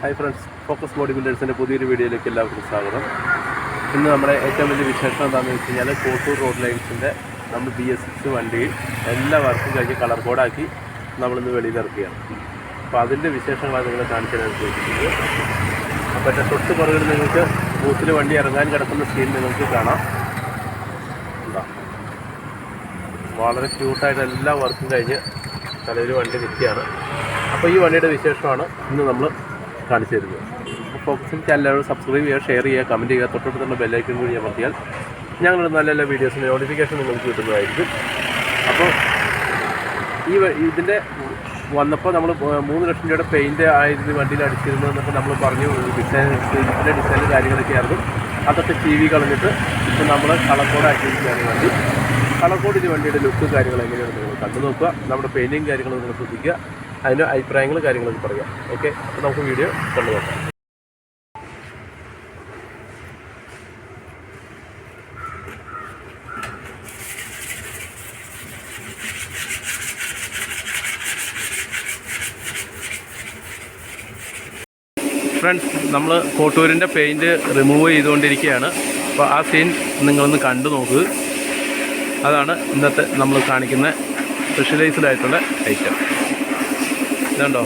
Hi friends focus body ബിൽഡേഴ്സിന്റെ പുതിയൊരു വീഡിയോയിലേക്ക് എല്ലാവർക്കും സ്വാഗതം. ഇന്ന് നമ്മുടെ ഏറ്റവും വലിയ വിശേഷം എന്താണെന്ന് വെച്ച് കഴിഞ്ഞാൽ കോട്ടൂർ റോഡ് ലൈൻസിന്റെ നമ്മൾ ബി എസ് സിക്സ് വണ്ടിയിൽ എല്ലാ വർക്കും കഴിഞ്ഞ് കളർ കോഡാക്കി നമ്മളിന്ന് വെളിയിലിറക്കുകയാണ് അപ്പോൾ അതിന്റെ വിശേഷങ്ങളാണ് നിങ്ങളെ കാണിക്കാൻ ഉദ്ദേശിക്കുന്നത്. അപ്പോൾ എന്റെ തൊട്ട് പുറകിൽ നിങ്ങൾക്ക് ബൂത്തിൽ വണ്ടി ഇറങ്ങാൻ കിടക്കുന്ന സീൻ നിങ്ങൾക്ക് കാണാം. വളരെ ക്യൂട്ടായിട്ട് എല്ലാ വർക്കും കഴിഞ്ഞ് തലയിൽ വണ്ടി നിൽക്കുകയാണ്. അപ്പോൾ ഈ വണ്ടിയുടെ വിശേഷമാണ് ഇന്ന് നമ്മൾ കാണിച്ചു തരുന്നത് ഫോക്കസിൽ ചാനലുകൾ സബ്സ്ക്രൈബ് ചെയ്യുക ഷെയർ ചെയ്യുക കമന്റ് ചെയ്യുക തൊട്ടടുത്തുള്ള ബെല്ലൈക്കൺ കൂടി അമർത്തിയാൽ ഞങ്ങളുടെ നല്ല നല്ല വീഡിയോസിന്റെ നോട്ടിഫിക്കേഷൻ നിങ്ങൾക്ക് കിട്ടുന്നതായിരിക്കും. അപ്പോൾ ഈ ഇതിന്റെ വന്നപ്പോൾ നമ്മൾ മൂന്ന് ലക്ഷം രൂപയുടെ പെയിന്റ് ആയിരുന്നു വണ്ടിയിൽ അടിച്ചിരുന്നു എന്നൊക്കെ നമ്മൾ പറഞ്ഞു. ഡിസൈൻ ഡിസൈൻ കാര്യങ്ങളൊക്കെ ആയിരുന്നു. അതൊക്കെ ടി വി കളഞ്ഞിട്ട് ഇപ്പോൾ നമ്മൾ കളക്കോട് ആക്കിയിരിക്കുകയാണ് വണ്ടി. ഇത് വണ്ടിയുടെ ലുക്ക് കാര്യങ്ങൾ എങ്ങനെയാണ് നിങ്ങൾ കണ്ടു നോക്കുക നമ്മുടെ പെയിന്റിങ് കാര്യങ്ങൾ നിങ്ങൾ ശ്രദ്ധിക്കുക. അതിന്റെ അഭിപ്രായങ്ങൾ കാര്യങ്ങളൊക്കെ പറയാം. ഓക്കെ അപ്പോൾ നമുക്ക് വീഡിയോ കണ്ടു നോക്കാം ഫ്രണ്ട്സ് നമ്മൾ കോട്ടൂരിന്റെ പെയിന്റ് റിമൂവ് ചെയ്തുകൊണ്ടിരിക്കുകയാണ്. അപ്പോൾ ആ സീൻ നിങ്ങളൊന്ന് കണ്ടു നോക്കുക അതാണ് ഇന്നത്തെ നമ്മൾ കാണിക്കുന്ന സ്പെഷ്യലൈസ്ഡ് ആയിട്ടുള്ള ഐറ്റം ഇതുണ്ടോ?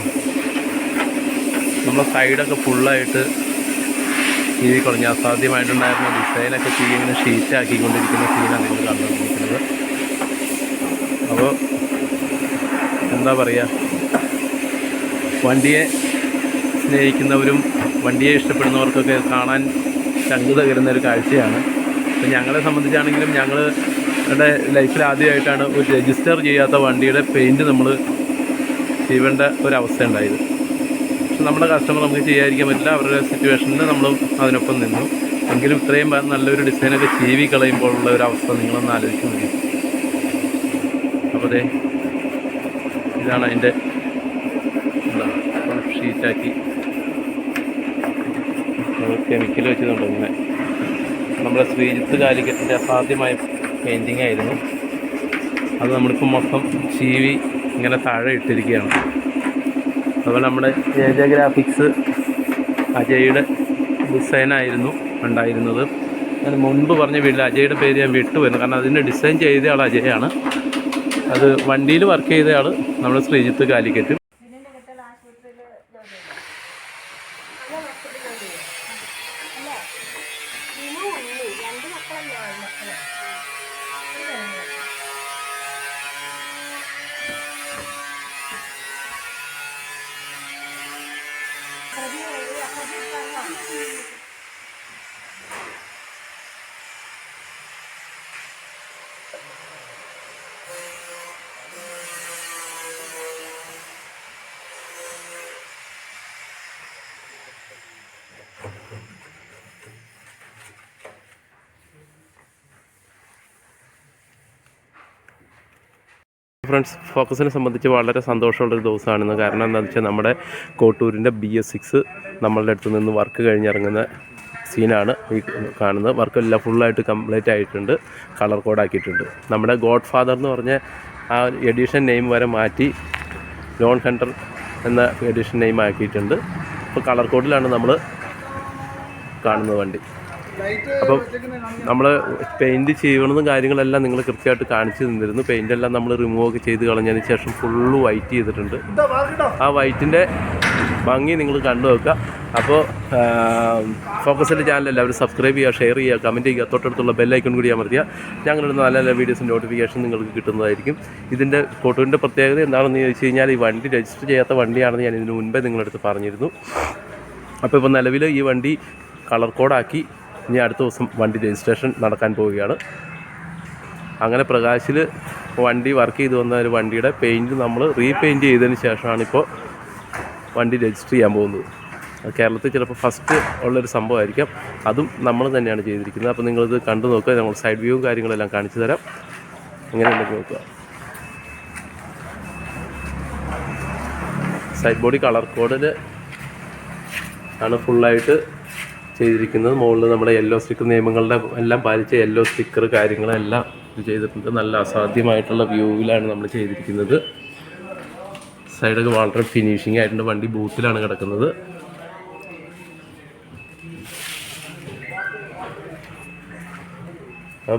നമ്മളെ സൈഡൊക്കെ ഫുള്ളായിട്ട് ഈ കളഞ്ഞ അസാധ്യമായിട്ടുണ്ടായിരുന്ന ഡിസൈനൊക്കെ ചെയ്ത് ഇങ്ങനെ ഷീറ്റ് ആക്കിക്കൊണ്ടിരിക്കുന്ന സീനാണ് നിങ്ങൾ കണ്ടുകൊണ്ടിരിക്കുന്നത് അപ്പോൾ എന്താ പറയുക വണ്ടിയെ സ്നേഹിക്കുന്നവരും വണ്ടിയെ ഇഷ്ടപ്പെടുന്നവർക്കൊക്കെ കാണാൻ ചങ്ക് തകരുന്ന ഒരു കാഴ്ചയാണ്. അപ്പം ഞങ്ങളെ സംബന്ധിച്ചാണെങ്കിലും ഞങ്ങളുടെ ലൈഫിൽ ആദ്യമായിട്ടാണ് ഒരു രജിസ്റ്റർ ചെയ്യാത്ത വണ്ടിയുടെ പെയിന്റ് നമ്മൾ ചെയ്യേണ്ട ഒരവസ്ഥ ഉണ്ടായത് പക്ഷെ നമ്മുടെ കസ്റ്റമർ നമുക്ക് ചെയ്യാതിരിക്കാൻ പറ്റില്ല. അവരുടെ സിറ്റുവേഷനിൽ നമ്മൾ അതിനൊപ്പം നിന്നു. എങ്കിലും ഇത്രയും നല്ലൊരു ഡിസൈനൊക്കെ ചീവി കളയുമ്പോഴുള്ള ഒരു അവസ്ഥ നിങ്ങളൊന്ന് ആലോചിച്ച് മതി അപ്പോൾ അതെ ഇതാണ് അതിന്റെ ഷീറ്റാക്കി കെമിക്കൽ വെച്ചിട്ടുണ്ട് ഇങ്ങനെ. നമ്മുടെ ശ്രീജിത്ത് കാലിക്കറ്റിന്റെ അസാധ്യമായ പെയിന്റിങ് ആയിരുന്നു. അത് നമ്മളിപ്പോൾ മൊത്തം ചീവി ഇങ്ങനെ താഴെ ഇട്ടിരിക്കുകയാണ്. അതുപോലെ നമ്മുടെ ഏജ ഗ്രാഫിക്സ് അജയുടെ ഡിസൈനായിരുന്നു ഉണ്ടായിരുന്നത് ഞാൻ മുൻപ് പറഞ്ഞ വീട്ടിൽ അജയുടെ പേര് ഞാൻ വിട്ടുവരുന്നു കാരണം അതിന്റെ ഡിസൈൻ ചെയ്തയാൾ അജയാണ്. അത് വണ്ടിയിൽ വർക്ക് ചെയ്തയാൾ നമ്മുടെ ശ്രീജിത്ത് കാലിക്കറ്റ്. ഫ്രണ്ട്സ് ഫോക്കസിനെ സംബന്ധിച്ച് വളരെ സന്തോഷമുള്ളൊരു ദിവസമാണെന്ന് കാരണം എന്താണെന്ന് വെച്ചാൽ നമ്മുടെ കോട്ടൂരിന്റെ ബി എസ് സിക്സ് നമ്മളുടെ അടുത്ത് നിന്ന് വർക്ക് കഴിഞ്ഞിറങ്ങുന്ന സീനാണ് ഈ കാണുന്നത്. വർക്കെല്ലാം ഫുള്ളായിട്ട് കംപ്ലീറ്റ് ആയിട്ടുണ്ട്. കളർ കോഡാക്കിയിട്ടുണ്ട് നമ്മുടെ ഗോഡ് ഫാദർ എന്ന് പറഞ്ഞ ആ എഡിഷൻ നെയിം വരെ മാറ്റി ലോൺ ഹണ്ടർ എന്ന എഡിഷൻ നെയിം ആക്കിയിട്ടുണ്ട്. അപ്പോൾ കളർ കോഡിലാണ് നമ്മൾ കാണുന്നത് വണ്ടി. അപ്പം നമ്മൾ പെയിന്റ് ചെയ്യണമെന്നും കാര്യങ്ങളെല്ലാം നിങ്ങൾ കൃത്യമായിട്ട് കാണിച്ചു തന്നിരുന്നു. പെയിന്റ് എല്ലാം നമ്മൾ റിമൂവ് ഒക്കെ ചെയ്ത് കളഞ്ഞതിന് ശേഷം ഫുള്ള് വൈറ്റ് ചെയ്തിട്ടുണ്ട്. ആ വൈറ്റിന്റെ ഭംഗി നിങ്ങൾ കണ്ടു നോക്കുക. അപ്പോൾ ഫോക്കസിന്റെ ചാനൽ എല്ലാവരും സബ്സ്ക്രൈബ് ചെയ്യുക ഷെയർ ചെയ്യുക കമന്റ് ചെയ്യുക. തൊട്ടടുത്തുള്ള ബെല്ലൈക്കൺ കൂടി അമർത്തിയാൽ ഞങ്ങളുടെ നല്ല നല്ല വീഡിയോസും നോട്ടിഫിക്കേഷൻ നിങ്ങൾക്ക് കിട്ടുന്നതായിരിക്കും. ഇതിന്റെ ഫോട്ടോവിന്റെ പ്രത്യേകത എന്താണെന്ന് ചോദിച്ചു കഴിഞ്ഞാൽ ഈ വണ്ടി രജിസ്റ്റർ ചെയ്യാത്ത വണ്ടിയാണെന്ന് ഞാൻ ഇതിന് മുൻപേ നിങ്ങളടുത്ത് പറഞ്ഞിരുന്നു. അപ്പോൾ ഇപ്പോൾ നിലവിൽ ഈ വണ്ടി കളർ കോഡാക്കി ഇനി അടുത്ത ദിവസം വണ്ടി രജിസ്ട്രേഷൻ നടക്കാൻ പോവുകയാണ്. അങ്ങനെ പ്രകാശിൽ വണ്ടി വർക്ക് ചെയ്ത് വന്ന ഒരു വണ്ടിയുടെ പെയിന്റ് നമ്മൾ റീപെയിന്റ് ചെയ്തതിന് ശേഷമാണ് ഇപ്പോൾ വണ്ടി രജിസ്റ്റർ ചെയ്യാൻ പോകുന്നത്. കേരളത്തിൽ ചിലപ്പോൾ ഫസ്റ്റ് ഉള്ളൊരു സംഭവമായിരിക്കാം. അതും നമ്മൾ തന്നെയാണ് ചെയ്തിരിക്കുന്നത്. അപ്പോൾ നിങ്ങളിത് കണ്ടു നോക്കുക. നമ്മൾ സൈഡ് വ്യൂവും കാര്യങ്ങളെല്ലാം കാണിച്ചു തരാം. എങ്ങനെയുണ്ടെന്ന് നോക്കുക. സൈഡ് ബോഡി കളർ കോഡിൽ ആണ് ഫുള്ളായിട്ട് ചെയ്തിരിക്കുന്നത്. മുകളിൽ നമ്മുടെ യെല്ലോ സ്റ്റിക്കർ നിയമങ്ങളുടെ എല്ലാം പാലിച്ച് യെല്ലോ സ്റ്റിക്കർ കാര്യങ്ങളെല്ലാം ഇത് ചെയ്തിട്ടുണ്ട്. നല്ല അസാധ്യമായിട്ടുള്ള വ്യൂവിലാണ് നമ്മൾ ചെയ്തിരിക്കുന്നത്. സൈഡൊക്കെ വളരെ ഫിനിഷിംഗ് ആയിട്ടുണ്ട്. വണ്ടി ബൂത്തിലാണ് കിടക്കുന്നത്.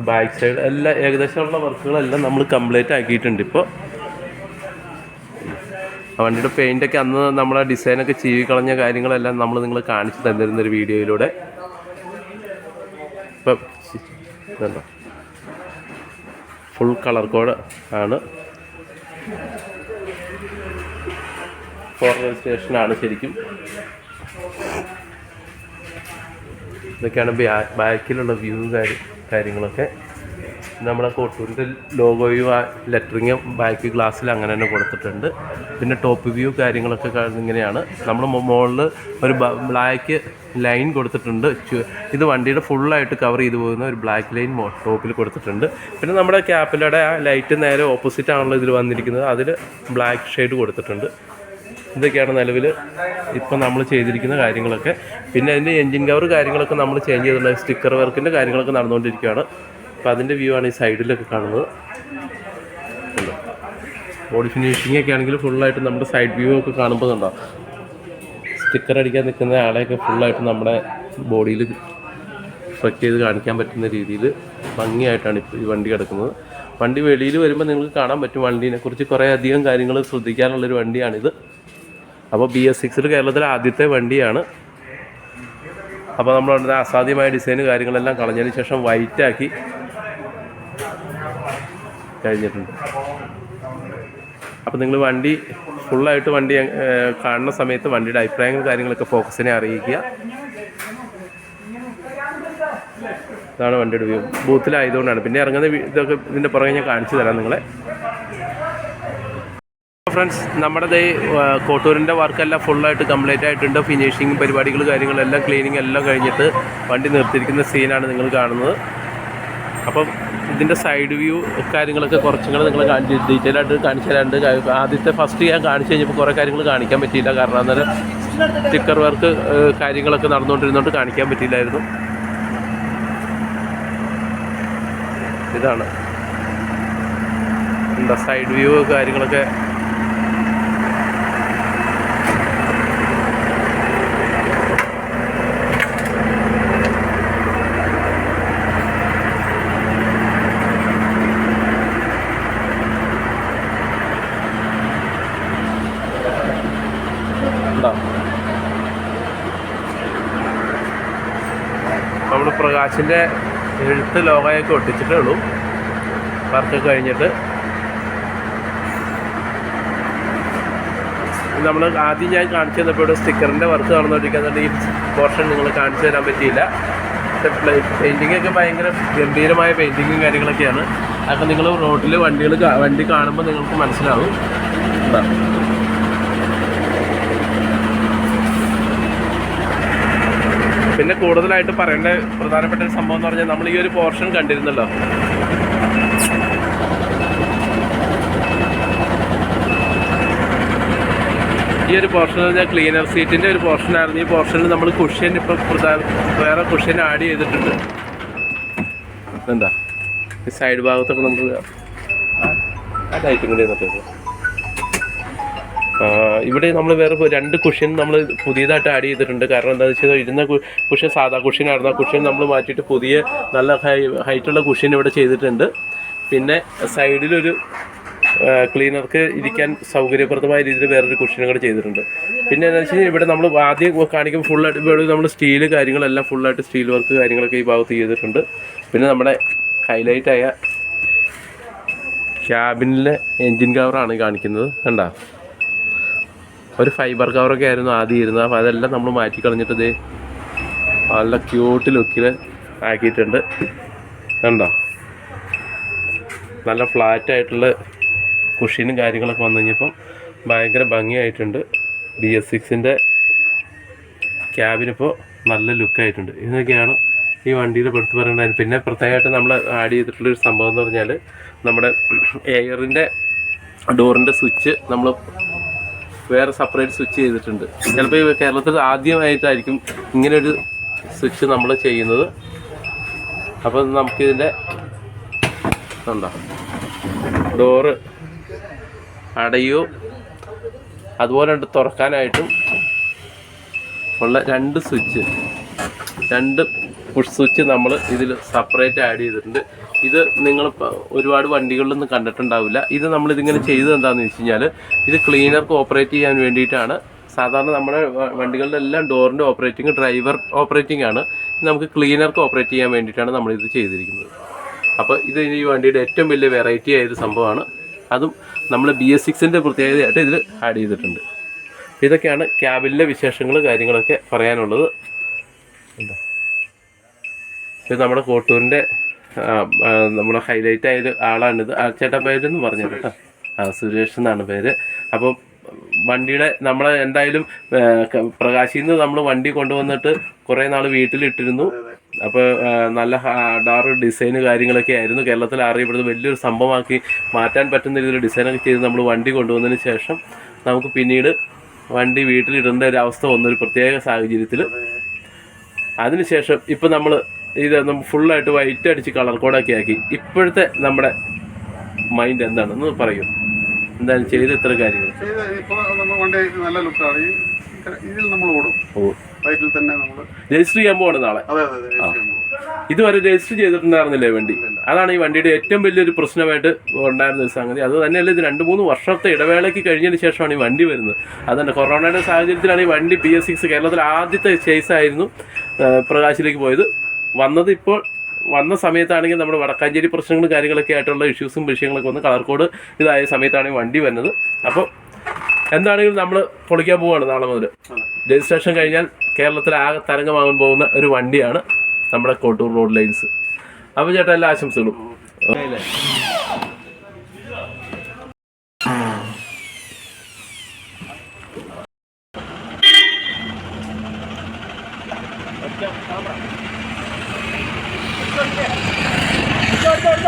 ബാക്ക് സൈഡ് എല്ലാം ഏകദേശമുള്ള വർക്കുകളെല്ലാം നമ്മൾ കംപ്ലീറ്റ് ആക്കിയിട്ടുണ്ട് ഇപ്പോൾ. വണ്ടിയുടെ പെയിന്റൊക്കെ അന്ന് നമ്മളെ ഡിസൈനൊക്കെ ചീവിക്കളഞ്ഞ കളഞ്ഞ കാര്യങ്ങളെല്ലാം നമ്മൾ നിങ്ങൾ കാണിച്ചു തന്നിരുന്ന ഒരു വീഡിയോയിലൂടെ. ഇപ്പം ഫുൾ കളർ കോഡ് ആണ്. ഫോർ രജിസ്ട്രേഷനാണ് ശരിക്കും. ഇതൊക്കെയാണ് ബാക്കിലുള്ള വ്യൂ കാര്യങ്ങളൊക്കെ. നമ്മുടെ കോട്ടൂരിന്റെ ലോഗോയും ആ ലെറ്ററിങ് ബാക്ക് ഗ്ലാസ്സിൽ അങ്ങനെ തന്നെ കൊടുത്തിട്ടുണ്ട്. പിന്നെ ടോപ്പ് വ്യൂ കാര്യങ്ങളൊക്കെ ഇങ്ങനെയാണ്. നമ്മൾ മുകളിൽ ഒരു ബ്ലാക്ക് ലൈൻ കൊടുത്തിട്ടുണ്ട്. ഇത് വണ്ടിയുടെ ഫുള്ളായിട്ട് കവർ ചെയ്തു പോകുന്ന ഒരു ബ്ലാക്ക് ലൈൻ ടോപ്പിൽ കൊടുത്തിട്ടുണ്ട്. പിന്നെ നമ്മുടെ ക്യാപ്പിലൂടെ ആ ലൈറ്റ് നേരെ ഓപ്പോസിറ്റ് ആണല്ലോ ഇതിൽ വന്നിരിക്കുന്നത്. അതിൽ ബ്ലാക്ക് ഷെയ്ഡ് കൊടുത്തിട്ടുണ്ട്. ഇതൊക്കെയാണ് നിലവിൽ ഇപ്പം നമ്മൾ ചെയ്തിരിക്കുന്ന കാര്യങ്ങളൊക്കെ. പിന്നെ അതിന്റെ എൻജിൻ കവർ കാര്യങ്ങളൊക്കെ നമ്മൾ ചേഞ്ച് ചെയ്തിട്ടുണ്ട് സ്റ്റിക്കർ വർക്കിന്റെ കാര്യങ്ങളൊക്കെ നടന്നുകൊണ്ടിരിക്കുകയാണ്. അപ്പോൾ അതിന്റെ വ്യൂ ആണ് ഈ സൈഡിലൊക്കെ കാണുന്നത്. ബോഡി ഫിനിഷിംഗ് ഒക്കെ ആണെങ്കിൽ ഫുള്ളായിട്ട് നമ്മുടെ സൈഡ് വ്യൂ ഒക്കെ കാണുമ്പോൾ കണ്ടോ? സ്റ്റിക്കർ അടിക്കാൻ നിൽക്കുന്ന ആളെയൊക്കെ ഫുള്ളായിട്ട് നമ്മുടെ ബോഡിയിൽ റിഫ്ലക്റ്റ് ചെയ്ത് കാണിക്കാൻ പറ്റുന്ന രീതിയിൽ ഭംഗിയായിട്ടാണ് ഇപ്പോൾ ഈ വണ്ടി കിടക്കുന്നത്. വണ്ടി വെളിയിൽ വരുമ്പോൾ നിങ്ങൾക്ക് കാണാൻ പറ്റും വണ്ടീനെ കുറിച്ച് കുറേ അധികം കാര്യങ്ങൾ ശ്രദ്ധിക്കാനുള്ളൊരു വണ്ടിയാണിത്. അപ്പോൾ ബി എസ് സിക്സിൽ കേരളത്തിലെ ആദ്യത്തെ വണ്ടിയാണ്. അപ്പോൾ നമ്മളുടെ അസാധ്യമായ ഡിസൈന് കാര്യങ്ങളെല്ലാം കളഞ്ഞതിന് ശേഷം വൈറ്റാക്കി കഴിഞ്ഞിട്ടുണ്ട്. അപ്പോൾ നിങ്ങൾ വണ്ടി ഫുള്ളായിട്ട് വണ്ടി കാണുന്ന സമയത്ത് വണ്ടിയുടെ അഭിപ്രായങ്ങൾ കാര്യങ്ങളൊക്കെ ഫോക്കസിനെ അറിയിക്കുക. ഇതാണ് വണ്ടിയുടെ വ്യൂ. ബൂത്തിലായതുകൊണ്ടാണ്. പിന്നെ ഇറങ്ങുന്ന ഇതൊക്കെ ഇതിന്റെ പുറകെ ഞാൻ കാണിച്ചു തരാം നിങ്ങളെ. ഫ്രണ്ട്സ് നമ്മുടെ ദേ കോട്ടൂരിന്റെ വർക്കെല്ലാം ഫുള്ളായിട്ട് കംപ്ലീറ്റ് ആയിട്ടുണ്ട്. ഫിനിഷിങ് പരിപാടികൾ കാര്യങ്ങളെല്ലാം ക്ലീനിങ് എല്ലാം കഴിഞ്ഞിട്ട് വണ്ടി നിർത്തിയിരിക്കുന്ന സീനാണ് നിങ്ങൾ കാണുന്നത്. അപ്പം ഇതിന്റെ സൈഡ് വ്യൂ കാര്യങ്ങളൊക്കെ കുറച്ചും കൂടെ നിങ്ങൾ കാണിച്ച് ഡീറ്റെയിൽ ആയിട്ട് കാണിച്ചു തരാണ്ട് ആദ്യത്തെ ഫസ്റ്റ് ഞാൻ കാണിച്ചു കഴിഞ്ഞപ്പോൾ കുറേ കാര്യങ്ങൾ കാണിക്കാൻ പറ്റിയില്ല. കാരണം അന്നേരം സ്റ്റിക്കർ വർക്ക് കാര്യങ്ങളൊക്കെ നടന്നുകൊണ്ടിരുന്നോണ്ട് കാണിക്കാൻ പറ്റിയില്ലായിരുന്നു. ഇതാണ്. എന്താ സൈഡ് വ്യൂ കാര്യങ്ങളൊക്കെ ഉണ്ടോ? നമ്മൾ പ്രകാശിന്റെ എഴുത്ത് ലോകയൊക്കെ ഒട്ടിച്ചിട്ടേ ഉള്ളൂ. വർക്ക് കഴിഞ്ഞിട്ട്. നമ്മൾ ആദ്യം ഞാൻ കാണിച്ചു തന്നപ്പോൾ ഇവിടെ സ്റ്റിക്കറിന്റെ വർക്ക് നടന്നുകൊണ്ടിരിക്കുന്നുണ്ട്. ഈ പോർഷൻ നിങ്ങൾ കാണിച്ചു തരാൻ പറ്റിയില്ല. പെയിന്റിംഗ് ഒക്കെ ഭയങ്കര ഗംഭീരമായ പെയിന്റിങ്ങും കാര്യങ്ങളൊക്കെയാണ്. അതൊക്കെ നിങ്ങൾ റോഡിൽ വണ്ടികൾ വണ്ടി കാണുമ്പോൾ നിങ്ങൾക്ക് മനസ്സിലാവും. പിന്നെ കൂടുതലായിട്ട് പറയേണ്ട പ്രധാനപ്പെട്ട ഒരു സംഭവം എന്ന് പറഞ്ഞാൽ നമ്മൾ ഈ ഒരു പോർഷൻ കണ്ടിരുന്നല്ലോ. ഈ ഒരു പോർഷൻ എന്ന് പറഞ്ഞാൽ ക്ലീനർ സീറ്റിന്റെ ഒരു പോർഷൻ ആയിരുന്നു. ഈ പോർഷനിൽ നമ്മൾ കുഷ്യൻ ഇപ്പോൾ വേറെ കുഷ്യൻ ആഡ് ചെയ്തിട്ടുണ്ട്. എന്താ ഈ സൈഡ് ഭാഗത്തൊക്കെ നമുക്ക് ആ- ലൈറ്റും കൂടി ഇവിടെ നമ്മൾ വേറെ രണ്ട് കുഷ്യൻ നമ്മൾ പുതിയതായിട്ട് ആഡ് ചെയ്തിട്ടുണ്ട്. കാരണം എന്താണെന്ന് വെച്ചാൽ ഇരുന്ന കുഷ്യൻ സാധാ കുഷ്യൻ ആയിരുന്നു. ആ കുഷ്യൻ നമ്മൾ മാറ്റിയിട്ട് പുതിയ നല്ല ഹൈറ്റുള്ള കുഷ്യൻ ഇവിടെ ചെയ്തിട്ടുണ്ട്. പിന്നെ സൈഡിലൊരു ക്ലീനർക്ക് ഇരിക്കാൻ സൗകര്യപ്രദമായ രീതിയിൽ വേറൊരു കുഷ്യനും കൂടെ ചെയ്തിട്ടുണ്ട്. പിന്നെ എന്താ വെച്ചാൽ ഇവിടെ നമ്മൾ ആദ്യം കാണിക്കുമ്പോൾ ഫുള്ളായിട്ട് ഇവിടെ നമ്മൾ സ്റ്റീൽ കാര്യങ്ങളെല്ലാം ഫുള്ളായിട്ട് സ്റ്റീൽ വർക്ക് കാര്യങ്ങളൊക്കെ ഈ ഭാഗത്ത് ചെയ്തിട്ടുണ്ട്. പിന്നെ നമ്മുടെ ഹൈലൈറ്റായ ക്യാബിനിലെ എൻജിൻ കവറാണ് കാണിക്കുന്നത്. കണ്ടോ? ഒരു ഫൈബർ കവറൊക്കെ ആയിരുന്നു ആദ്യം ഇരുന്നത്. അപ്പോൾ അതെല്ലാം നമ്മൾ മാറ്റി കളഞ്ഞിട്ട് നല്ല ക്യൂട്ട് ലുക്കിൽ ആക്കിയിട്ടുണ്ട്. കണ്ടോ? നല്ല ഫ്ലാറ്റായിട്ടുള്ള കുഷീനും കാര്യങ്ങളൊക്കെ വന്നു കഴിഞ്ഞപ്പം ഭയങ്കര ഭംഗിയായിട്ടുണ്ട്. ബി എസ് സിക്സിന്റെ ക്യാബിനിപ്പോൾ നല്ല ലുക്കായിട്ടുണ്ട് ഇതൊക്കെയാണ് ഈ വണ്ടിയിൽ പെടുത്ത് പറയേണ്ടത് പിന്നെ പ്രത്യേകമായിട്ട് നമ്മൾ ആഡ് ചെയ്തിട്ടുള്ളൊരു സംഭവം എന്ന് പറഞ്ഞാൽ നമ്മുടെ എയറിന്റെ ഡോറിന്റെ സ്വിച്ച് നമ്മൾ വേറെ സെപ്പറേറ്റ് സ്വിച്ച് ചെയ്തിട്ടുണ്ട്. ചിലപ്പോൾ ഈ കേരളത്തിൽ ആദ്യമായിട്ടായിരിക്കും ഇങ്ങനൊരു സ്വിച്ച് നമ്മൾ ചെയ്യുന്നത്. അപ്പം നമുക്കിതിന്റെ എന്താ ഡോറ് അടയോ? അതുപോലെ തുറക്കാനായിട്ടും ഉള്ള രണ്ട് സ്വിച്ച് രണ്ട് പുഷ് സ്വിച്ച് നമ്മൾ ഇതിൽ സെപ്പറേറ്റ് ആഡ് ചെയ്തിട്ടുണ്ട്. ഇത് നിങ്ങൾ ഒരുപാട് വണ്ടികളിലൊന്നും കണ്ടിട്ടുണ്ടാവില്ല. ഇത് നമ്മൾ ഇതിങ്ങനെ ചെയ്തത് എന്താണെന്ന് വെച്ച് കഴിഞ്ഞാൽ ഇത് ക്ലീനർ ഓപ്പറേറ്റ് ചെയ്യാൻ വേണ്ടിയിട്ടാണ്. സാധാരണ നമ്മുടെ വണ്ടികളുടെ എല്ലാം ഡോറിന്റെ ഓപ്പറേറ്റിംഗ് ഡ്രൈവർ ഓപ്പറേറ്റിംഗ് ആണ്. നമുക്ക് ക്ലീനർക്ക് ഓപ്പറേറ്റ് ചെയ്യാൻ വേണ്ടിയിട്ടാണ് നമ്മളിത് ചെയ്തിരിക്കുന്നത്. അപ്പോൾ ഇത് ഈ വണ്ടിയുടെ ഏറ്റവും വലിയ വെറൈറ്റി ആയൊരു സംഭവമാണ്. അതും നമ്മൾ ബി എസ് സിക്സിന്റെ പ്രത്യേകതയായിട്ട് ഇതിൽ ആഡ് ചെയ്തിട്ടുണ്ട്. ഇതൊക്കെയാണ് ക്യാബിലെ വിശേഷങ്ങൾ കാര്യങ്ങളൊക്കെ പറയാനുള്ളത്. ഇത് നമ്മുടെ കോട്ടൂരിന്റെ നമ്മുടെ ഹൈലൈറ്റ് ആയ ആളാണിത്. ആ ചേട്ടാ പേരെന്ന് പറഞ്ഞു കേട്ടോ. ആ സുരേഷ് എന്നാണ് പേര്. അപ്പോൾ വണ്ടിയുടെ നമ്മൾ എന്തായാലും പ്രകാശിൽ നിന്ന് നമ്മൾ വണ്ടി കൊണ്ടുവന്നിട്ട് കുറേ നാൾ വീട്ടിലിട്ടിരുന്നു. അപ്പോൾ നല്ല ഡാറ് ഡിസൈന് കാര്യങ്ങളൊക്കെ ആയിരുന്നു. കേരളത്തിൽ അറിയപ്പെടുന്നത് വലിയൊരു സംഭവമാക്കി മാറ്റാൻ പറ്റുന്ന രീതിയിൽ ഡിസൈനൊക്കെ ചെയ്ത് നമ്മൾ വണ്ടി കൊണ്ടുവന്നതിന് ശേഷം നമുക്ക് പിന്നീട് വണ്ടി വീട്ടിലിടേണ്ട ഒരു അവസ്ഥ വന്നൊരു പ്രത്യേക സാഹചര്യത്തിൽ അതിനുശേഷം ഇപ്പം നമ്മൾ ഇത് നമ്മൾ ഫുള്ളായിട്ട് വൈറ്റ് അടിച്ച് കളർ കോഡൊക്കെ ആക്കി. ഇപ്പോഴത്തെ നമ്മുടെ മൈൻഡ് എന്താണെന്ന് പറയൂ. എന്തായാലും ചെയ്ത ഇത്ര കാര്യങ്ങൾ. നല്ല ലുക്കാണ് ഇതിൽ നമ്മൾ ഓടും. ബൈക്കിൽ തന്നെ നമ്മൾ രജിസ്റ്റർ ചെയ്യാൻ പോവാണ് നാളെ. ഇതുവരെ രജിസ്റ്റർ ചെയ്തിട്ടുണ്ടായിരുന്നില്ലേ വണ്ടി? അതാണ് ഈ വണ്ടിയുടെ ഏറ്റവും വലിയൊരു പ്രശ്നമായിട്ട് ഉണ്ടായിരുന്ന ഒരു സംഗതി. അത് തന്നെയല്ല ഇത് രണ്ട് മൂന്ന് വർഷത്തെ ഇടവേളയ്ക്ക് കഴിഞ്ഞതിന് ശേഷമാണ് ഈ വണ്ടി വരുന്നത്. അതുകൊണ്ട് കൊറോണയുടെ സാഹചര്യത്തിലാണ് ഈ വണ്ടി ബി എസ് സിക്സ് കേരളത്തിലെ ആദ്യത്തെ ചേസ് ആയിരുന്നു പ്രകാശിലേക്ക് പോയത്. വന്നത് ഇപ്പോൾ വന്ന സമയത്താണെങ്കിൽ നമ്മുടെ വടക്കാഞ്ചേരി പ്രശ്നങ്ങളും കാര്യങ്ങളൊക്കെ ആയിട്ടുള്ള ഇഷ്യൂസും വിഷയങ്ങളൊക്കെ വന്ന് കളർക്കോട് ഇതായ സമയത്താണ് വണ്ടി വന്നത്. അപ്പോൾ എന്താണെങ്കിലും നമ്മൾ പൊളിക്കാൻ പോവുകയാണ് നാളെ മുതൽ. രജിസ്ട്രേഷൻ കഴിഞ്ഞാൽ കേരളത്തിൽ ആകെ തരംഗമാകാൻ പോകുന്ന ഒരു വണ്ടിയാണ് നമ്മുടെ കോട്ടൂർ റോഡ് ലൈൻസ് അപ്പോൾ ചേട്ടാ എല്ലാ ആശംസകളും.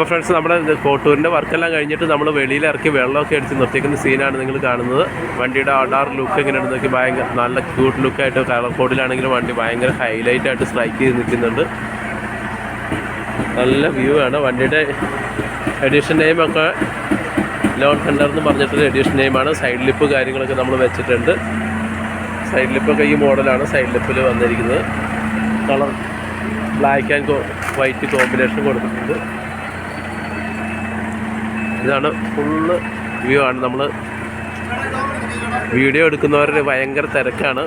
അപ്പോൾ ഫ്രണ്ട്സ് നമ്മുടെ കോട്ടൂരിന്റെ വർക്കെല്ലാം കഴിഞ്ഞിട്ട് നമ്മൾ വെളിയിൽ ഇറക്കി വെള്ളമൊക്കെ അടിച്ച് നിർത്തിക്കുന്ന സീനാണ് നിങ്ങൾ കാണുന്നത്. വണ്ടിയുടെ അഡാർ ലുക്ക് എങ്ങനെയാണെന്ന് നോക്കി ഭയങ്കര നല്ല ക്യൂട്ട് ലുക്കായിട്ട് കളർ കോഡിലാണെങ്കിലും വണ്ടി ഭയങ്കര ഹൈലൈറ്റ് ആയിട്ട് സ്ട്രൈക്ക് ചെയ്ത് നിൽക്കുന്നുണ്ട്. നല്ല വ്യൂ ആണ്. വണ്ടിയുടെ എഡിഷൻ നെയിമൊക്കെ ലോൺ സെന്റർ എന്ന് പറഞ്ഞിട്ടൊരു എഡിഷൻ നെയിമാണ് സൈഡ് ലിപ്പ് കാര്യങ്ങളൊക്കെ നമ്മൾ വെച്ചിട്ടുണ്ട്. സൈഡ് ലിപ്പൊക്കെ ഈ മോഡലാണ് സൈഡ് ലിപ്പിൽ വന്നിരിക്കുന്നത്. Colour black and white combination കൊടുത്തിട്ടുണ്ട്. ഇതാണ് ഫുള്ള് വ്യൂ ആണ്. നമ്മൾ വീഡിയോ എടുക്കുന്നവരുടെ ഭയങ്കര തിരക്കാണ്.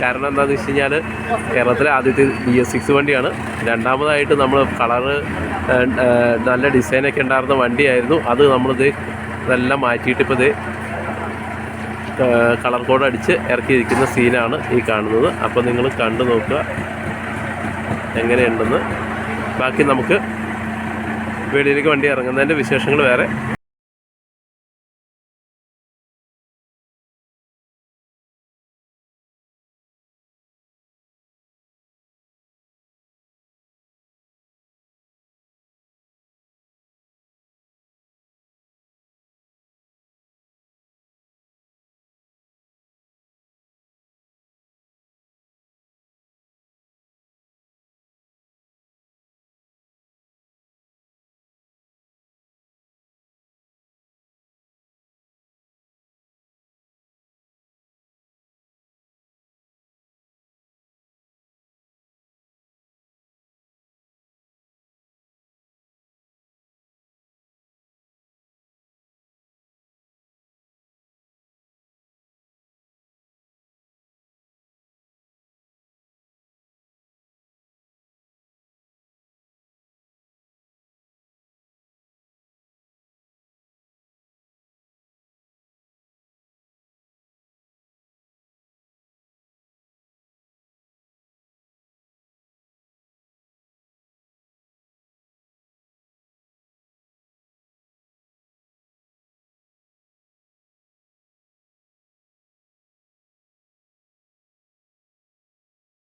കാരണം എന്താണെന്ന് വെച്ച് കഴിഞ്ഞാൽ കേരളത്തിലെ ആദ്യത്തെ ബി എസ് സിക്സ് വണ്ടിയാണ്. രണ്ടാമതായിട്ട് നമ്മൾ കളറ് നല്ല ഡിസൈനൊക്കെ ഉണ്ടായിരുന്ന വണ്ടിയായിരുന്നു. അത് നമ്മളിത് ഇതെല്ലാം മാറ്റിയിട്ട് ഇപ്പോൾ ഇത് കളർ കോഡ് അടിച്ച് ഇറക്കിയിരിക്കുന്ന സീനാണ് ഈ കാണുന്നത്. അപ്പോൾ നിങ്ങൾ കണ്ടു നോക്കുക എങ്ങനെയുണ്ടെന്ന്. ബാക്കി നമുക്ക് വെളിയിലേക്ക് വണ്ടി ഇറങ്ങുന്നതിന്റെ വിശേഷങ്ങൾ വേറെ